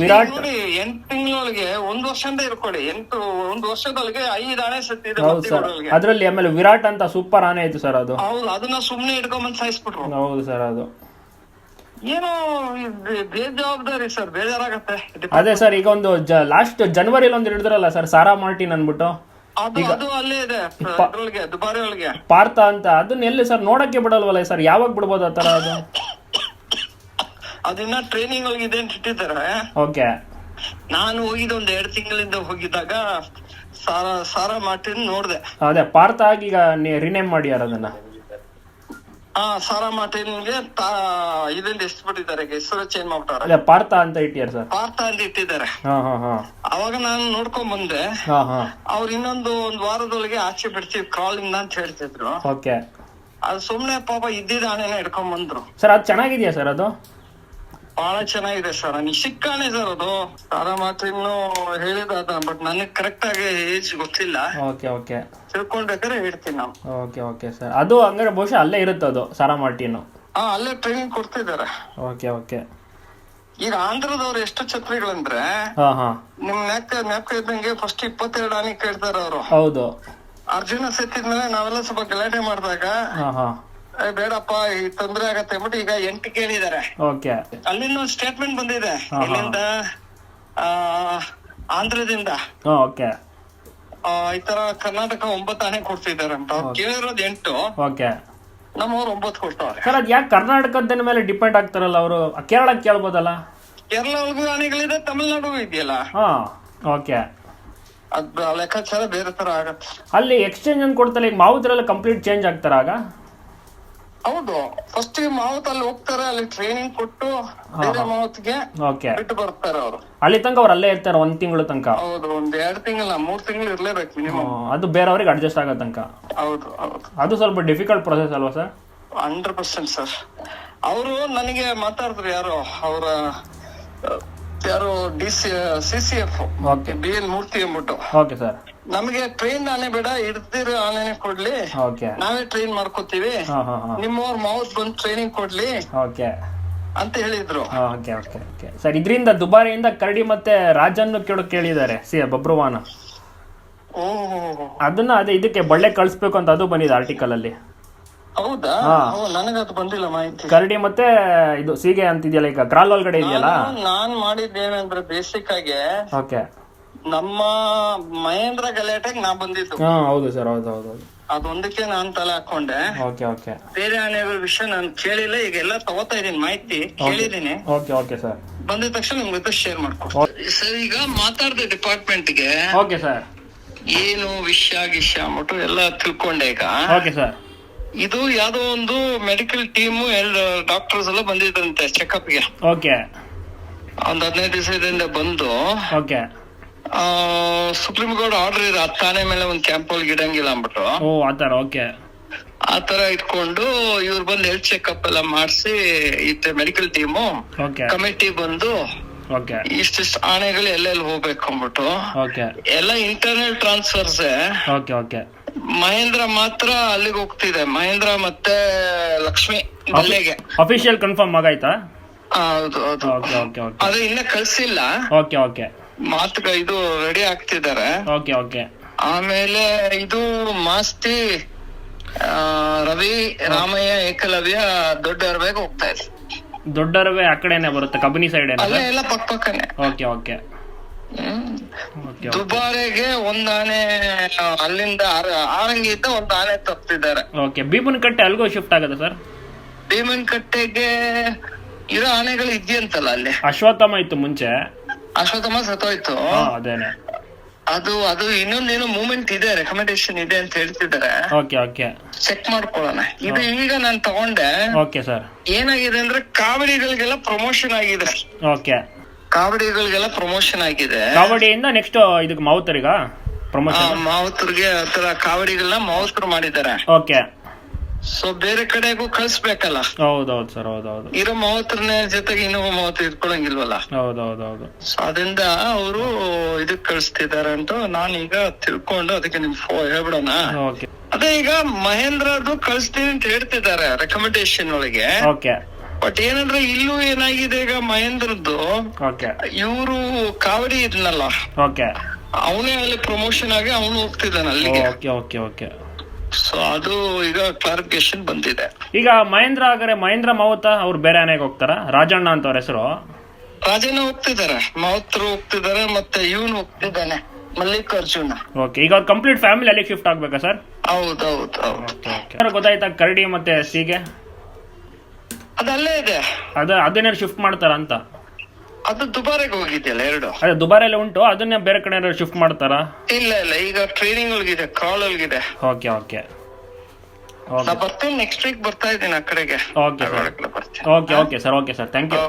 ವಿರಾಟ್ ನೋಡಿ ಎಂಟ್ ತಿಂಗಳೊಳಗೆ ಒಂದ್ ವರ್ಷದಿಂದ ಇರ್ಕೊಳ್ಳಿ. ಎಂಟು ಒಂದು ವರ್ಷದೊಳಗೆ ಐದು ಆನೆ ಸತ್ತಿದೆ ಹೌದು ಸರ್. ಮತ್ತಿಗಳಿಗೆ ಅದ್ರಲ್ಲಿ ಆಮೇಲೆ ವಿರಾಟ್ ಅಂತ ಸೂಪರ್ ಆನೆ ಇತ್ತು ಸರ್ ಅದು. ಹೌದು ಅದನ್ನ ಸುಮ್ನೆ ಇಟ್ಕೊಂಬಂದ್ ಸಾಯಿಸ್ಬಿಟ್ರು. ಹೌದು ಸರ್ ಅದು. ಏನೋ ಇದ್ ಬೇಜವಾಬ್ದಾರಿ ಸರ್ ಬೇಜಾರಾಗತ್ತೆ. ಅದೇ ಸರ್ ಈಗ ಒಂದು ಲಾಸ್ಟ್ ಜನವರಿಲಿ ಒಂದು ಹಿಡಿದ್ರಲ್ಲ ಸರ್ ಸಾರಾ ಮಾರ್ಟಿನ್ ಅನ್ಬಿಟ್ಟು ಅದು ಅದು ಅಲ್ಲೇ ಇದೆ ಅದ್ರೊಳಗೆ ದುಬಾರಿ ಒಳಗೆ ಪಾರ್ಥ ಅಂತ ಅದನ್ನ ಎಲ್ಲಿ ಸರ್ ನೋಡಕ್ಕೆ ಬಿಡಲ್ವಲ್ಲ ಸರ್? ಯಾವಾಗ ಬಿಡ್ಬೋದು ಆ ಥರ ಅದು? ಅದಿನ್ನ ಟ್ರೈನಿಂಗ್ ಹೋಗಿದೆ ಅಂತ ಇಟ್ಟಿದ್ದಾರೆ? ಓಕೆ ನಾನು ಹೋಗಿದ ಒಂದ್ ಎರಡ್ ತಿಂಗಳಿಂದ ಹೋಗಿದ್ದಾಗ ಸಾರಾ ಸಾರಾ ಮಾರ್ಟಿನ್ ನೋಡ್ದೆ. ಅದೇ ಪಾರ್ಥ ಆಗಿ ಈಗ ರಿನೇಮ್ ಮಾಡ್ಯಾರ ಅದನ್ನ? ಹಾ ಸಾರಾ ಮಾರ್ಟಿನ್ಗೆ ತಾ ಇದನ್ನ ಬಿಟ್ಟಿದ್ದಾರೆ ಹೆಸರು ಚೇಂಜ್ ಮಾಡ್ಬಿಟ್ಟಾರೆ. ಅದೇ ಪಾರ್ಥ ಅಂತ ಇಟ್ಟಿಯಾರ ಸರ್. ಪಾರ್ಥ ಅಂತ ಇಟ್ಟಿದ್ದಾರೆ. ಹಾ ಹಾ ಹಾ. ಅವಾಗ ನಾನು ನೋಡ್ಕೊಂಡ್ ಬಂದೆ. ಹಾ ಹಾ. ಅವ್ರು ಇನ್ನೊಂದು ಒಂದ್ ವಾರದೊಳಗೆ ಆಚೆ ಬಿಡ್ತೀವಿ ಕ್ರಾಲಿಂಗ್ ಅಂತ ಹೇಳ್ತಿದ್ರು. ಓಕೆ ಅದು ಸುಮ್ನೆ ಪಾಪ ಇದ್ದಿದ ಆನೆನ ಹಿಡ್ಕೊಂಡ್ ಬಂದ್ರು. ಸರ್ ಅದು ಚೆನ್ನಾಗಿದ್ಯಾ ಸರ್ ಅದು? ಬಹಳ ಚೆನ್ನಾಗಿದೆ ಸರ್ ನಿಶಿಕ್ಕಾನೆ ಸರ್ ಅದು. ಸಾರ ಮಾತ್ರ ಇನ್ನು ಹೇಳಿದ ಬಟ್ ನನಗೆ ಕರೆಕ್ಟ್ ಆಗಿ ಏಜ್ ಗೊತ್ತಿಲ್ಲ. ಓಕೆ ಓಕೆ ತಿಳ್ಕೊಂಡ್ಬೇಕಾದ್ರೆ ಹೇಳ್ತೀನಿ ನಾನು. ಓಕೆ ಓಕೆ ಸರ್ ಅದು ಹಂಗಾರೆ ಬಹುಶಃ ಅಲ್ಲೇ ಇರುತ್ತೆ ಅದು ಸಾರ ಮಾರ್ಟಿನು ಹಾ ಅಲ್ಲೇ ಟ್ರೈನಿಂಗ್ ಕೊಡ್ತಿದ್ದಾರೆ. ಓಕೆ ಓಕೆ ಈಗ ಆಂಧ್ರದವ್ರು ಎಷ್ಟು ಛತ್ರಿಗಳಂದ್ರೆ ಹಾ ಹಾ. ನಿಮ್ ನ್ಯಾಕ್ ನ್ಯಾಕ ಇದ್ದಂಗೆ ಫಸ್ಟ್ ಇಪ್ಪತ್ತೆರಡು ಆನೆ ಕೇಳ್ತಾರ ಅವರು. ಹೌದು. ಅರ್ಜುನ ಸತ್ತಿದ್ಮೇಲೆ ನಾವೆಲ್ಲ ಸ್ವಲ್ಪ ಗಲಾಟೆ ಮಾಡಿದಾಗ ಹಾ ಹಾ. ಏ, ಬೇಡಪ್ಪ ಈ ತೊಂದ್ರೆ ಆಗತ್ತೆ ಅಂದ್ಬಿಟ್ಟು ಈಗ ಎಂಟು ಕೇಳಿದ್ದಾರೆ. ಓಕೆ. ಅಲ್ಲಿಂದ ಒಂದು ಸ್ಟೇಟ್ಮೆಂಟ್ ಬಂದಿದೆ. ಹಾ, ಹಾ. ಇಲ್ಲಿಂದ ಆ, ಆಂಧ್ರದಿಂದ. ಓಕೆ. ಆ, ಈ ತರ ಕರ್ನಾಟಕ ಒಂಬತ್ತು ಆನೆ ಕೊಡ್ತಿದ್ದಾರೆ ಅಂತ. ಅವ್ರು ಕೇಳಿರೋದು ಎಂಟು. ಓಕೆ. ನಮ್ಮವ್ರು ಒಂಬತ್ತು ಕೊಡ್ತಾವ್ರೆ ಸರ್ ಅದು ಯಾಕೆ ಕರ್ನಾಟಕದ ಮೇಲೆ ಡಿಪೆಂಡ್ ಆಗ್ತಾರಲ್ಲ ಅವರು? ಕೇರಳಕ್ಕೆ ಕೇಳ್ಬೋದಲ್ಲ? ಕೇರಳ ಒಳಗೂ ಆನೆಗಳಿದೆ ತಮಿಳ್ನಾಡು ಇದೆಯಲ್ಲ? ಹಾಂ ಓಕೆ. ಅದ್ ಲೆಕ್ಕಾಚಾರ ಬೇರೆ ತರ ಆಗತ್ತೆ. ಅಲ್ಲಿ ಎಕ್ಸ್ಚೇಂಜ್ ಅಂತ ಕೊಡ್ತಾರೆ ಈಗ ಮಾವುದ್ರೆಲ್ಲ ಕಂಪ್ಲೀಟ್ ಚೇಂಜ್ ಆಗ್ತಾರ ಆಗ? ಹೌದು. ಫಸ್ಟ್ ಮಾವತ್ ಅಲ್ಲಿ ಹೋಗ್ತಾರೆ ಅಲ್ಲಿ ಟ್ರೈನಿಂಗ್ ಕೊಟ್ಟು ಬೇರೆ ಮಾವತ್ಗೆ ಓಕೆ ಬಿಟ್ಟು ಬರ್ತಾರೆ ಅವರು. ಅಲ್ಲಿ ತನಕ ಅವ್ರು ಅಲ್ಲೇ ಇರ್ತಾರೆ ಒಂದ್ ತಿಂಗಳು ತನಕ? ಹೌದು ಒಂದ್ ಎರಡ್ ತಿಂಗಳ ಮೂರ್ ತಿಂಗಳು ಇರ್ಲೇಬೇಕು ಮಿನಿಮಮ್ ಅದು ಬೇರೆಯವ್ರಿಗೆ ಅಡ್ಜಸ್ಟ್ ಆಗೋ ತನಕ? ಹೌದು ಹೌದು. ಅದು ಸ್ವಲ್ಪ ಡಿಫಿಕಲ್ಟ್ ಪ್ರೊಸೆಸ್ ಅಲ್ವಾ ಸರ್ ಹಂಡ್ರೆಡ್ ಪರ್ಸೆಂಟ್ ಸರ್ ಅವರು ನನಗೆ ಮಾತಾಡ್ತಾರೆ ಯಾರು ಅವರ ಯಾರು D C C C F okay B N Murthy ಅಂದ್ಬಿಟ್ಟು. ಓಕೆ ಸರ್ ನಮಗೆ ಟ್ರೈನ್ ಆನೆ ಬೇಡ ಹಿಡ್ದಿರೋ ಆನೆನೆ ಕೊಡ್ಲಿ. ಓಕೆ ನಾವೇ ಟ್ರೈನ್ ಮಾಡ್ಕೋತೀವಿ. ಹಾಂ ಹಾಂ ಹಾಂ. ನಿಮ್ಮವ್ರ ಮೌತ್ ಬಂದು ಟ್ರೈನಿಂಗ್ ಕೊಡ್ಲಿ. ಓಕೆ ಅಂತ ಹೇಳಿದ್ರು. ಓಕೆ ಓಕೆ ಓಕೆ ಸರ್ ಇದರಿಂದ ದುಬಾರಿಯಿಂದ ಕರಡಿ ಮತ್ತೆ ರಾಜನ್ನು ಕೇಳೋ ಕೇಳಿದ್ದಾರೆ ಸಿ ಬಬ್ರುವಾನ. ಓ ಅದನ್ನ ಅದೇ ಇದಕ್ಕೆ ಬಳ್ಳೆ ಕಳಿಸ್ಬೇಕು ಅಂತ ಅದು ಬಂದಿದೆ ಆರ್ಟಿಕಲ್ ಅಲ್ಲಿ. ಹೌದಾ? ಹಾ. ಓ ನನಗದು ಬಂದಿಲ್ಲ ಮಾಹಿತಿ. ಕರಡಿ ಮತ್ತೆ ಇದು ಸೀಗೆ ಅಂತಿದೆಯಲ್ಲ ಈಗ? ಕ್ರಾಲ್ ಒಳಗಡೆ ಇದೆಯಲ್ಲ? ನಾನು- ನಾನ್ ಮಾಡಿದ್ದೇನಂದ್ರೆ ಬೇಸಿಕ್ ಆಗಿ ಓಕೆ. ನಮ್ಮ ಮಹೇಂದ್ರ ಗಲಾಟೆಗೆ ನಾ ಬಂದಿದ್ದು. ಹಾ ಹೌದು ಸರ್ ಹೌದು ಹೌದು ಹೌದು. ಅದೊಂದಕ್ಕೆ ನಾನ್ ತಲೆ ಹಾಕೊಂಡೆ. Okay okay. ಬೇರೆ ಆನೆಗಳ ವಿಷಯ ನಾನು ಕೇಳಿಲ್ಲ ಈಗ ಎಲ್ಲ ತಗೋತಾ ಇದೀನಿ ಮಾಹಿತಿ ಕೇಳಿದೀನಿ ಓಕೆ ಓಕೆ ಸರ್. ಬಂದಿದ ತಕ್ಷಣ ನಿಮ್ ಜೊತೆ ಶೇರ್ ಮಾಡ್ಕೊಡ್ತೀನಿ. ಸರ್ ಈಗ ಮಾತಾಡ್ದೆ ಡಿಪಾರ್ಟ್ಮೆಂಟ್ಗೆ ಓಕೆ ಸರ್. ಏನು ವಿಷಯ ಗಿಷ್ಯ ಅಂದ್ಬಿಟ್ಟು ಎಲ್ಲ ತಿಳ್ಕೊಂಡೆ ಈಗ. Okay sir. ಇದು ಯಾವ್ದೋ ಒಂದು ಮೆಡಿಕಲ್ ಟೀಮ್ ಎರಡು ಡಾಕ್ಟರ್ಸ್ ಎಲ್ಲ ಬಂದಿದ್ರಂತೆ ಚೆಕ್ಅಪ್ಗೆ. ಓಕೆ. ಒಂದ್ ಹದಿನೈದು ದಿವಸದಿಂದ ಬಂದು ಓಕೆ. ಸುಪ್ರೀಂ ಕೋರ್ಟ್ ಆರ್ಡರ್ ಇದೆ ಹತ್ತಾನೆ ಮೇಲೆ ಒಂದ್ ಕ್ಯಾಂಪ್ ಒಳಗೆ ಇಡಂಗಿಲ್ಲ ಅಂದ್ಬಿಟ್ಟು. ಓ ಆ ಥರ ಓಕೆ. ಆತರ ತರ ಇಟ್ಕೊಂಡು ಇವ್ರು ಬಂದು ಹೆಲ್ತ್ ಚೆಕಪ್ ಎಲ್ಲ ಮಾಡಿಸಿ ಇತ್ತೆ ಮೆಡಿಕಲ್ ಟೀಮು ಓಕೆ. ಕಮಿಟಿ ಬಂದು ಇಷ್ಟಿಷ್ಟು ಆನೆಗಳು ಎಲ್ಲೆಲ್ಲಿ ಹೋಗ್ಬೇಕು ಅಂದ್ಬಿಟ್ಟು ಎಲ್ಲ internal transfers okay okay Mahendra ಮಾತ್ರ ಅಲ್ಲಿಗೆ ಹೋಗ್ತಿದೆ. ಮಹೇಂದ್ರ ಮತ್ತೆ ಲಕ್ಷ್ಮಿ ಅಲ್ಲಿಗೆ ಅಫಿಷಿಯಲ್ ಕನ್ಫರ್ಮ್ ಆಗಾಯ್ತಾ ಹೌದು ಹೌದು. ಅದು ಇನ್ನ ಕಳ್ಸಿಲ್ಲ. ಓಕೆ ಓಕೆ ಮಾತುಗ ಇದು ರೆಡಿ ಆಗ್ತಿದ್ದಾರೆ. ಓಕೆ ಓಕೆ ಆಮೇಲೆ ಇದು ಮಾಸ್ತಿ ರವಿ ರಾಮಯ್ಯ ಏಕಲವ್ಯ ದೊಡ್ಡ ಬೇಗ ಹೋಗ್ತಾ ಇದೆ ದೊಡ್ಡರವೇ ಆ ಕಡೆನೆ ಬರುತ್ತೆ ಕಬಿನಿ ಸೈಡ್ ಅಲ್ಲೇ? ಎಲ್ಲ ಪಕ್ಕ ಪಕ್ಕನೆ ಓಕೆ. ಓಕೆ ದುಬಾರೆಗೆ ಒಂದ್ ಆನೆ ಅಲ್ಲಿಂದ ಆರಂಗಿ ಇದ್ದ ಒಂದ್ ಆನೆ ತಪ್ಪಿದ್ದಾರೆ. ಓಕೆ ಭೀಮನ್ ಕಟ್ಟೆ ಅಲ್ಗೋ ಶಿಫ್ಟ್ ಆಗುತ್ತೆ ಸರ್? ಭೀಮನ್ ಕಟ್ಟೆಗೆ ಇರೋ ಆನೆಗಳು ಇದೆಯಂತಲ್ಲ ಅಲ್ಲಿ? ಅಶ್ವತ್ಥಾಮ ಇತ್ತು ಮುಂಚೆ. ಅಶ್ವತ್ಥಮ ಸತ್ತೋಯ್ತು. ಅದೇನೆ. ಅದು ಅದು ಇನ್ನೊಂದೇನೋ ಮೂಮೆಂಟ್ ಇದೆ ರೆಕಮೆಂಡೇಶನ್ ಇದೆ ಅಂತ ಹೇಳ್ತಿದ್ದಾರೆ ಓಕೆ ಓಕೆ ಚೆಕ್ ಮಾಡ್ಕೊಳ್ಳೋಣ. ಇದು ಈಗ ನಾನು ತಗೊಂಡೆ. ಓಕೆ ಸರ್ ಏನಾಗಿದೆ ಅಂದ್ರೆ ಕಾವಡಿಗಳಿಗೆಲ್ಲ ಪ್ರಮೋಷನ್ ಆಗಿದೆ. ಓಕೆ ಕಾವಡಿಗಳಿಗೆಲ್ಲ ಪ್ರಮೋಷನ್ ಆಗಿದೆ. ಕಾವಡಿಯಿಂದ ನೆಕ್ಸ್ಟ್ ಇದಕ್ಕೆ ಮಾವುತರಿಗ? ಪ್ರಮೋಷನ್ ಮಾವುತರಿಗೆ ಆತರ ಕಾವಡಿಗಳನ್ನ ಮಾವುತರು ಮಾಡಿದ್ದಾರೆ. ಓಕೆ ಸೊ ಬೇರೆ ಕಡೆಗೂ ಕಳ್ಸ್ಬೇಕಲ್ಲ. ಹೌದೌದು ಸರ್ ಹೌದೌದು. ಇರೋ ಮೂವತ್ತರನೇ ಜೊತೆಗೆ ಇನ್ನೊಬ್ಬ ಮೂವತ್ತು ಇಟ್ಕೊಳಂಗಿಲ್ವಲ್ಲ? ಹೌದೌದೌದು. ಸೊ ಅದರಿಂದ ಅವರು ಇದಕ್ ಕಳಿಸ್ತಿದ್ದಾರೆ ಅಂತ ನಾನೀಗ ತಿಳ್ಕೊಂಡು ಅದಕ್ಕೆ ನಿಮ್ ಫೋ ಹೇಳ್ಬಿಡೋಣ. ಓಕೆ. ಅದೇ ಈಗ ಮಹೇಂದ್ರದು ಕಳಿಸ್ತೀನಿ ಅಂತ ಹೇಳ್ತಿದ್ದಾರೆ ರೆಕಮೆಂಡೇಶನ್ ಒಳಗೆ. ಓಕೆ. ಬಟ್ ಏನಂದ್ರೆ ಇಲ್ಲೂ ಏನಾಗಿದೆ ಈಗ ಮಹೇಂದ್ರದ್ದು? ಓಕೆ. ಇವರು ಕಾವಡಿ ಇದ್ನಲ್ಲ. ಓಕೆ. ಅವನೇ ಅಲ್ಲಿ ಪ್ರಮೋಷನ್ ಆಗಿ ಅವನು ಹೋಗ್ತಿದ್ದಾನೆ ಅಲ್ಲಿಗೆ. Okay okay okay. ಸೊ ಅದು ಈಗ ಕ್ಲಾರಿಫಿಕೇಶನ್ ಬಂದಿದೆ. ಈಗ ಮಹೇಂದ್ರ ಆಗರೆ ಮಹೇಂದ್ರ ಮಾವುತ ಅವ್ರು ಬೇರೆ ಆನೆಗೆ ಹೋಗ್ತಾರ? ರಾಜಣ್ಣ ಅಂತ ಅವ್ರ ಹೆಸರು. ರಾಜಣ್ಣ ಹೋಗ್ತಿದ್ದಾರೆ. ಮಾವತ್ರು ಹೋಗ್ತಿದ್ದಾರೆ ಮತ್ತೆ ಇವನು ಹೋಗ್ತಿದ್ದಾನೆ ಮಲ್ಲಿಕಾರ್ಜುನ. ಓಕೆ ಈಗ ಅವ್ರ ಕಂಪ್ಲೀಟ್ ಫ್ಯಾಮಿಲಿ ಅಲ್ಲಿ ಶಿಫ್ಟ್ ಆಗ್ಬೇಕಾ ಸರ್ ಹೌದೌದು ಹೌದು. ಸರ್ ಗೊತ್ತಾಯ್ತಾ ಕರಡಿ ಮತ್ತೆ ಸೀಗೆ? ಅದಲ್ಲೇ ಇದೆ. ಅದ ಅದನ್ನೇ ಶಿಫ್ಟ್ ಮಾಡ್ತಾರ ಅಂತ? ಅದು ದುಬಾರಿಗೆ ಹೋಗಿದೆಯಲ್ಲ ಎರಡು. ಅದೇ ದುಬಾರೆಲ್ಲ ಉಂಟು ಅದನ್ನೇ ಬೇರೆ ಕಡೆ ಶಿಫ್ಟ್ ಮಾಡ್ತಾರಾ? ಇಲ್ಲ ಇಲ್ಲ ಈಗ ಟ್ರೈನಿಂಗ್ ಒಳಗಿದೆ ಕಾಲ್ ಒಳಗಿದೆ. ಓಕೆ ಓಕೆ ನಾ ಬರ್ತೀನಿ ನೆಕ್ಸ್ಟ್ ವೀಕ್ ಬರ್ತಾ ಇದ್ದೀನಿ ಆ ಕಡೆಗೆ. Okay sir okay okay sir okay sir thank you